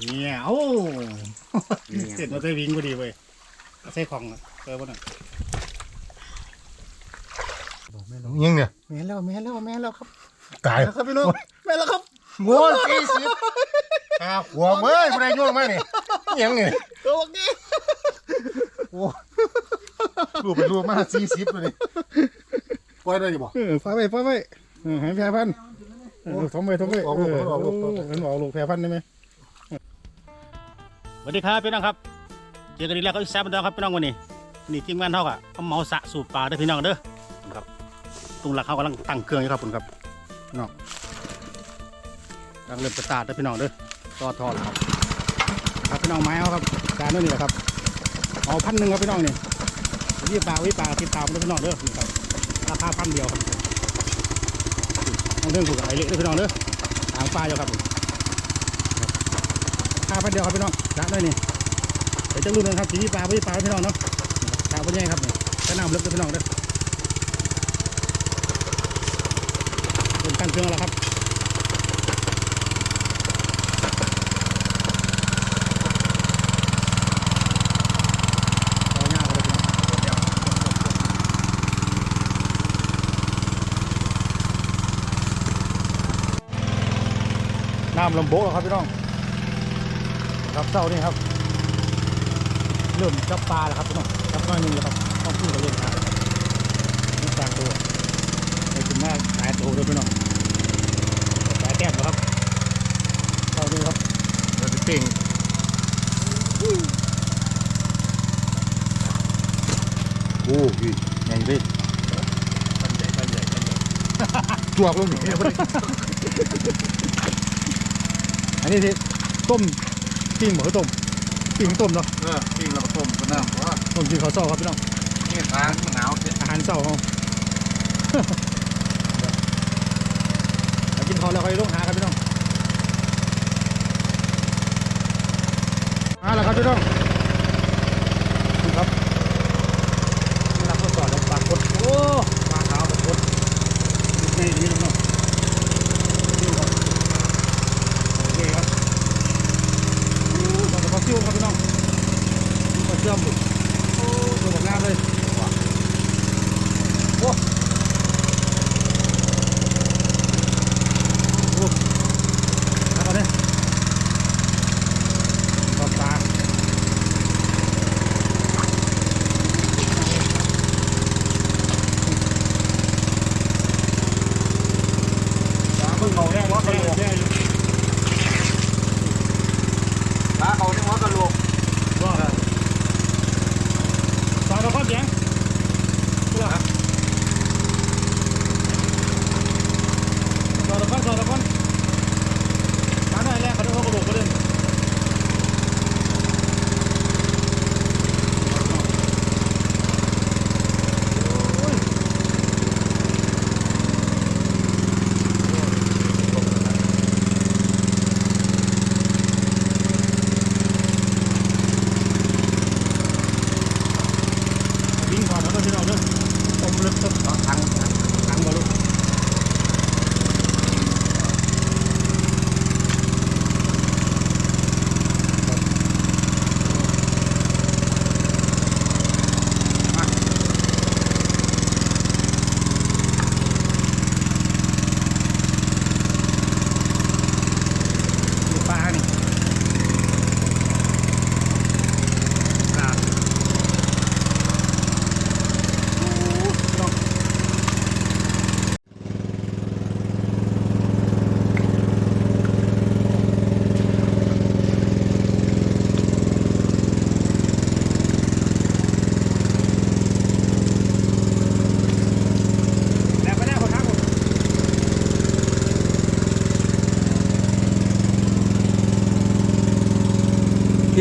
เนี่ยโอ้เสร็จมาใส่วิ่งพอดีเว้ยใส่ของอะเจอบ่น่ะยังเนี่ยแม่นแล้วแม่นแล้วแม่นแล้วครับตายแล้วครับพี่น้องแม่นแล้วครับโว้ยสี่สิบอาหัวเมื่อยผู้ใดโยงมาเนี่ยยังเนี่ยตัวนี้โอ้รูปเป็นรูปมาสี่สิบเลยนี่ปล่อยได้ยังบ่เออฟ้าไปฟ้าไปเออให้แพรพันธุ์เออทมไปทมไปออกลูกเออกลูกเมันออกลูกแพรพันธุ์ได้ไหม สวัสดีครับพี่น้องครับเจอกันอีกแล้วก็อีกแซ่บเหมือนเดิมครับพี่น้องวันนี้นี่ทีมงานเท่ากับเอาเมาสะสูบปลาเด้อพี่น้องเด้อครับตรงหลักเขากำลังตั้งเครื่องอยู่ครับคุณครับพี่น้องกำลังเริ่มสตาร์ทเด้อพี่น้องเด้อต่อทอดครับครับพี่น้องไม้เอาครับการนั่นนี่แหละครับเอาพันหนึ่งครับพี่น้องนี่วิปลาวิปลาติดตามเด้อพี่น้องเด้อนี่ครับราคาพันเดียวครับเอาเรื่องผูกกับไอ้เล็กเด้อพี่น้องเด้อหางปลาอยู่ครับผม ราคาพันเดียวครับพี่น้องจ้ได้นี่เดี๋ยวจะรุ่นนึงครับสีปลาวิปลาพี่น้องเนาะจ้าพ่อใหญ่ครับนี่จะนำเลึกพี่น้องเด้อเริ่มตั้งเครื่องแล้วครับน้าไปเลงน้ำลำโบแล้วครับพี่น้อง ครับเจ้านี่ครับ เริ่มจับปลาแล้วครับพี่น้องจับน้อยหนึงแล้วครับต้องพูดกับเรื่องปลานี่กลางตัวไปถึงหน้าหลายตัวด้วยพี่น้องหลายแต้มแล้วครับเจ้านี่ครับเราจะปิ้งโอ้ยใหญ่เลยปันใหญ่ปันใหญ่ปันใหญ่จวกลงนี่บ่ได้อันนี้ที่ต้ม ปิ้งหมูต้มปิ้งต้มเนาะเออปิ้งแล้วก็ต้มก็น้ำว่าต้มที่เขาวเศร้าครับพี่น้องนี่ทางมันหนาวเนี่ยอาหารเศร้าเขาแล้วกินข้าวแล้วค่อยลงหาครับพี่น้องมาแล้วครับพี่น้อง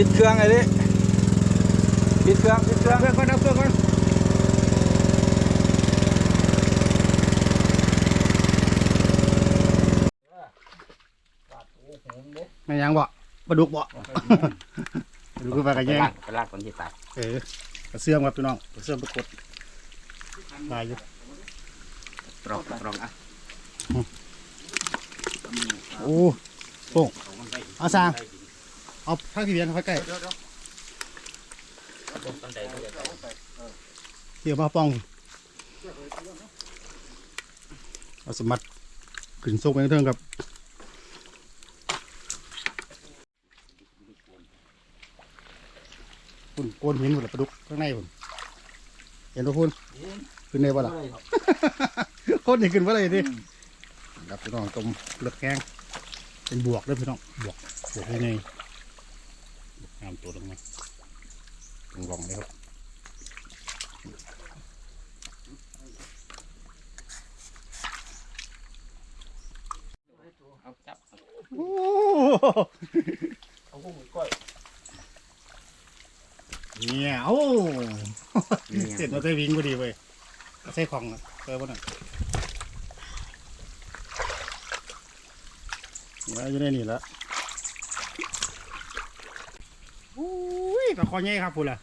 ปิดเครื่องไอ้ดิปิดเครื่องปิดเครื่องเพื่อนก่อนนะเพื่อนก่อนไม่ยังบ่ปลาดุกบ่ปลาดุกขึ้นไปกันไปแย่งลากไปลากคนที่ตายเออกระเสื่อมครับพี่น้องกระเสื่อมปรากฏมาอยู่ตรอกตรอกอะโอ้โป่งเอาสร้าง เอาทางที่เวียนค่อยใกล้เดี๋ยวเดี๋ยวเดี๋ยวมาป้องเอาสมัดขึ้นส่งไปเทิงครับคุณโกนหินหมดเลยปลาดุกข้างในผมเห็นตัวคุณขึ้นในบ่ล่ะโคตรนี่ขึ้นบ่เลยดิครับพี่น้องต้มเลือดแข้งเป็นบวกด้วยพี่น้องบวกบวกยังไงงาม ตัวลงมาตรงรองเลยครับเอาจับโอ้เอาพวกมึงก้อยเนี่ยโอ้เสร็จมาได้วิ่งพอดีเว้ยใส่ของอะเจอป่ะน่ะว่าอยู่ในนี่แล้ว อุ้ยปลาคอใหญ่ครับพูดล่ะ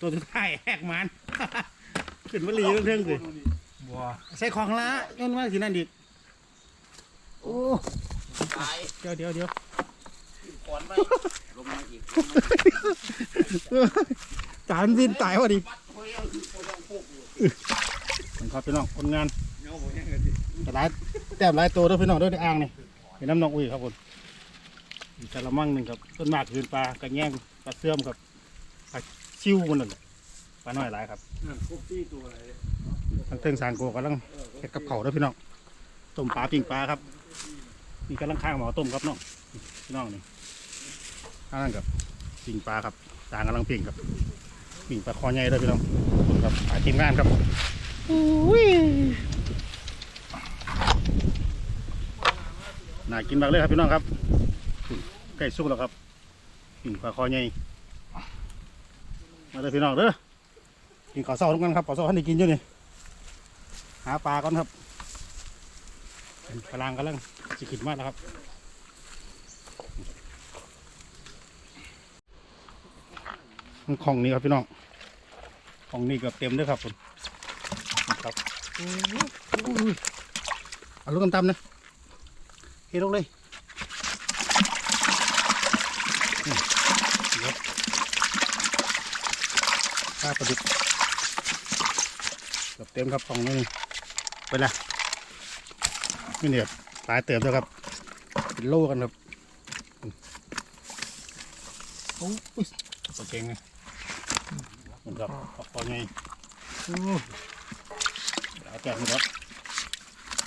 ตัวสุดท้ายแหกมัน ขึ้นมาลีเรื่องๆสิบัวใส่ของละย้อนว่าสินั่นดิโอ้ตายเดี๋ยวเดี๋ยวเดี๋ยวขอนไปลงมาอีกจานสิ้นตายวะดิผมครับพี่น้องคนงานแต่หลายแต้มหลายตัวด้วยพี่น้องด้วยในอ่างนี่เป็นน้ำนองอุ้ยครับผม อีกกระมังหนึ่งครับต้นมากคืนปลากระแง่งปลาเสื่อมครับปลาชิวมันนั่นแหละปลาน้อยหลายครับครบที่ตัวอะไรทั้งเทิงสางโกกำลังเฮ็ดกับเขาวด้วยพี่น้องต้มปลาปิ้งปลาครับนี่กำลังข้างหมอต้มครับน้องพี่น้องนี่ข้างนั้นกับปิ้งปลาครับสางกำลังปิ้งครับปิ้งปลาคอใหญ่ด้วยพี่น้องขอบคุณครับหาทีมงานครับอุ้ยน่ากินมากเลยครับพี่น้องครับ ใกล้สุกแล้วครับปิ้งปลาคอใหญ่มาเลยพี่น้องเด้อกินข้าวเช้าทุกกันครับข้าวเช้าท่านได้กินอยู่นี่หาปลาก่อนครับกำลังกำลังสิขิดมากแล้วครับของนี้ครับพี่น้องของนี้เกือบเต็มด้วยครับผมครับอุ้ยเอาลูกตำๆนะเฮ้ลงเลย นี่เดี๋ยวข้าปลาดุกเกือบเต็มครับของนี้ไปละนี่เนี่ยปลายเติมด้วยครับเป็นโลกันครับโอ้ยสเก่งไงเหมือนกับปอกคอไงโอ้ยหลายแต้มครับ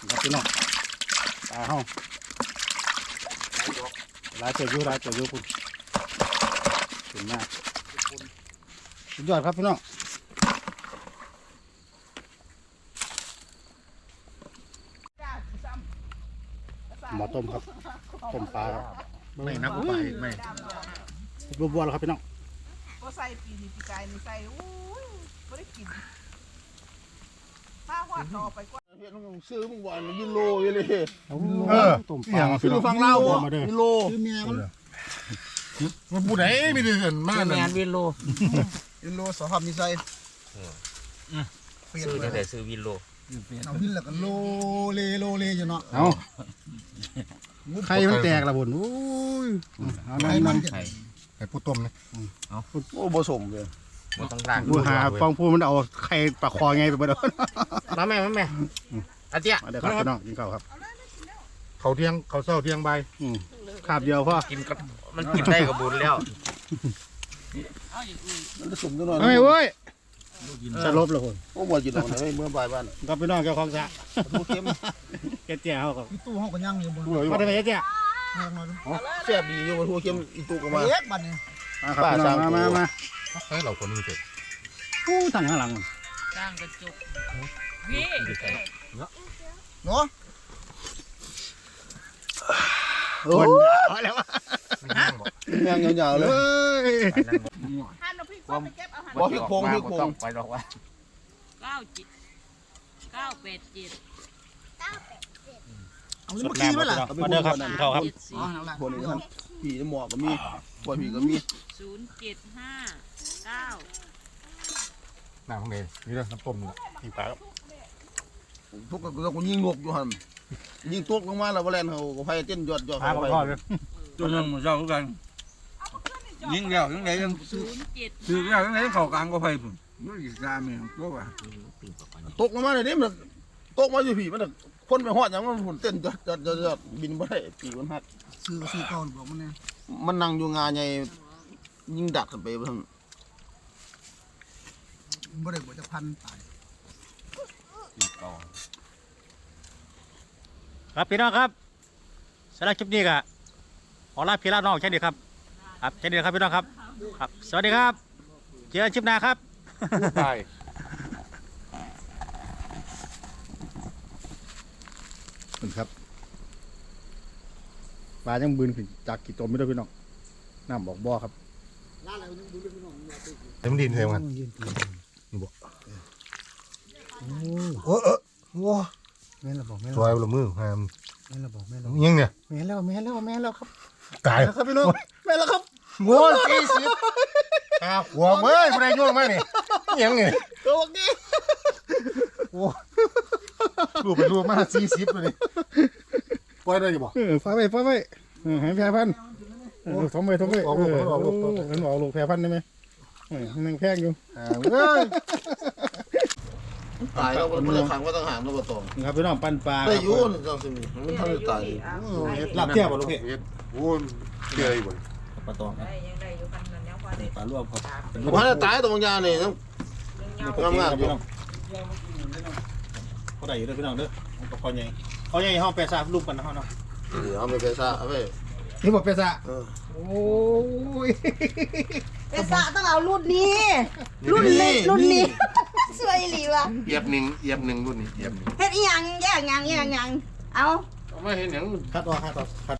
ครับพี่น้องปลาเฮาหลายเจออยู่หลายเจออยู่คุณ ถึงหน้าสุดยอดครับพี่น้องหมอต้มครับต้มปลาครับไม่นับไปไม่บัวๆแล้วครับพี่น้องก็ใส่ปีนี้ปีกายนี่ใส่อู้ยไม่ได้กินถ้าหอดต่อไปก็เฮ็ดมึงซื้อมึงบ่อนยิโลอยู่เลยเออต้มปลาซื้อฟังเล่าบ่มาเด้อยิโลคือเมียมัน มันผู้ใดมีแต่เห็นมากงานวินโลยิโลสอบมีใส่เปลี่ยนซื้อไปตั้งแต่ซื้อวินโลเอาวินแล้วก็โลเลโลเลอยู่เนาะเอาไข่มันแตกละบุญโอ้ยเอานั่ไอ้นมันั่นนจะไอ้ผู้ต้มนะโอ้บ่สมเลยมันต้องล่างดูหาฟองพูมันเอาไข่ปลาคอไงไปบ่เด้อมาแม่มาแม่อาเจียมาเด้อครับพี่น้องกินข้าวครับเขาเที่ยงเขาเศร้าเที่ยงบ่ายอืม คาบเดียวพ่อกินกับมันกินได้กับบุญแล้วมันจะสมจังหน่อยเฮ้ยเว้ยสลบเลยคนโอ้บ่กินดอกนะเมื่อบ่ายบ้านครับพี่น้องเจ้าของสระผู้เข้มแกเจ้าเขาก็ตู้ห้องก็ยังอยู่บ่มาได้ไหมเจ้าแซ่บดีอยู่บ่ผู้เข้มอีตู้ก็มาเอ๊ะบัดนี้มาครับพี่น้องมามามาให้เราคนนี้เสร็จโอ้ทางข้างหลังมันจ้างกระจุกพี่เนาะ โอ้ยเอาแล้วแม่งยาวๆเลยเฮ้ยหันเอาพี่คนไปเก็บเอาหันบ่พี่โคงพี่โคงไปหรอกว่าเก้าจิตเก้าแปดเจ็ดเอาเมื่อกี้มั้ยล่ะมาเด้อครับกินข้าวครับเจ็ดสี่คนนี้ครับผีในหมอกก็มีปล่อยผีก็มีศูนย์เจ็ดห้าเก้าน้ำข้างในนี่เด้อน้ำต้มนี่กินปลาครับทุกคนก็ยิงงกอยู่หั่น ยิงตกลงมาแล้วบ่แล่นเฮาก็ไฟเต้นยอดยอดปลาเข้าก็ไปทอดเลยตัวนึงมาเจ้าคือกัน ยิงแล้วยังไงยังศูนย์เจ็ดถือแล้วยังไงเข้ากลางก็ไฟพุ่นมันอีกสามเองตัวว่าตกลงมาเลยนี่มันตกมาอยู่ผีมันน่ะคนไปหอดหยังมันหุ่นเต้นจอดจอดจอดจอดบินบ่ได้ปีกมันหักซื้อซื้อเก่าบอกมันเนี่ยมันนั่งอยู่งาใหญ่ยิงดักขึ้นไปเพิ่นบ่ได้บ่จะพันตาย ครับพี่น้องครับสำหรับคลิปนี้ก็ขอลาพี่ลาน้องแค่นี้ครับครับแค่นี้ครับพี่น้องครับ ครับ สวัสดีครับ เจอกันคลิปหน้าครับ ตายคุณครับปลายังบืนขึ้นจากกี่ตัวไม่ได้พี่น้องน้ำบอกบ่อครับเต็มดินเต็มกันโอ้เออว้าแม่นแล้วบอกแม่นซแล้วอยละมือหามแม่นแล้วบอกแม่นแล้วยังเนี่ยแม่นแล้วแม่นแล้วแม่นแล้วครับตายแล้วครับพี่น้องแม่นแล้วครับโง่สี่สิบอ้าวหัวเมื่อยไม่ได้ยุ่งมากนี่ยังเนี่ยตัวนี้รูปเป็นรูปมาสี่สิบเลยนี่ปล่อยได้อยู่บ่ เออฟ้าไปฟ้าไปเออให้แพรพันธุ์เออทอมไปทอมไปเออเออเออมันออกลูกแพรพันธุ์ได้ไหมเออมันยังแพงอยู่อ่าเอ้ย ตายแล้วมันจะขังไว่าต้องหางแล้วบ่ตองครับพี่น้องปั้นปลาได้อยู่นี่จังสิมีมันทันได้ตายลาบเทียบบ่ลูกพี่โอ้ยเจออีกบ่ปลาตองครับได้ยังได้อยู่กันนั่นแล้วพอได้ปลาลวกครับมันได้ตายตัวบางอย่างนี่ต้อง ยังยาวงามๆอยู่เขาได้อยู่ด้วยพี่น้องเด้อเขาคอใหญ่เขาใหญ่ห้องแปดสามรูปกันนะเขาเนาะเดี๋ยวเอาไปไปซะเอาไปนี่บอกแปดสามเออโอ้ย เอสะต้องเอารุ่นนี้ รุ่นนี้รุ่นนี้ สวยอีหลีวะเอียบหนึ่งเอียบหนึ่งรุ่นนี้เอียบหนึ่งเฮ็ดอีหยังแย่งหยังแย่งหยังเอา เอาไม่เห็นหยัง คัดออกคัดออกคัด